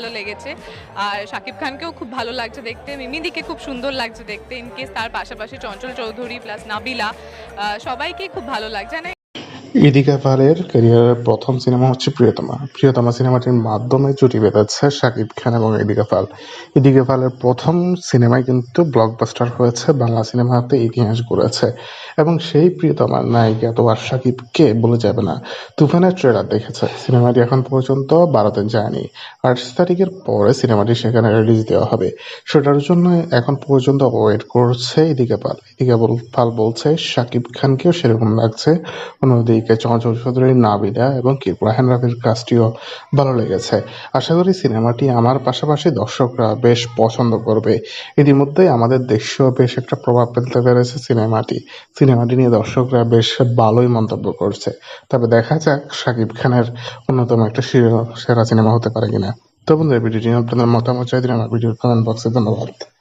ভালো লেগেছে। আর শাকিব খানকেও খুব ভালো লাগছে দেখতে মিমিদিকে খুব সুন্দর লাগছে দেখতে ইনকেস তার পাশাপাশি চঞ্চল চৌধুরী প্লাস নাবিলা আহ, সবাইকে খুব ভালো লাগছে। ইদিকা পালের ক্যারিয়ারের প্রথম সিনেমা হচ্ছে প্রিয়তমা। প্রিয়তমা সিনেমাটির মাধ্যমে জুটি বেঁধেছে শাকিব খান এবং ইদিকা পাল ইদিকা পালের প্রথম সিনেমায় কিন্তু ব্লকবাস্টার হয়েছে, বাংলা সিনেমাতে ইতিহাস গড়েছে। এবং সেই প্রিয়তমার নায়িকা তো আর শাকিবকে বলে যাবে না। তুফানের ট্রেলার দেখেছে। সিনেমাটি এখন পর্যন্ত ভারতে যায়নি। আঠাশ তারিখের পরে সিনেমাটি সেখানে রিলিজ দেওয়া হবে। সেটার জন্য এখন পর্যন্ত ওয়েট করছে ইদিকা পাল ইদিকা পাল বলছে, শাকিব খানকেও সেরকম লাগছে। অন্যদিকে চঞ্চল চৌধুরী নাবিলা এবং কিরপুরাহান রাবির কাজটিও ভালো লেগেছে। আশা করি সিনেমাটি আমার পাশাপাশি দর্শকরা বেশ পছন্দ করবে। ইতিমধ্যেই আমাদের দেশেও বেশ একটা প্রভাব ফেলতে পেরেছে সিনেমাটি। সিনেমাটি নিয়ে দর্শকরা বেশ ভালোই মন্তব্য করছে। তবে দেখা যাক শাকিব খানের অন্যতম একটা সেরা- সিনেমা হতে পারে কিনা। তো বন্ধুরা ভিডিওটি আপনাদের মতামত চাই দিন আমার ভিডিওর কমেন্ট বক্সে ধন্যবাদ।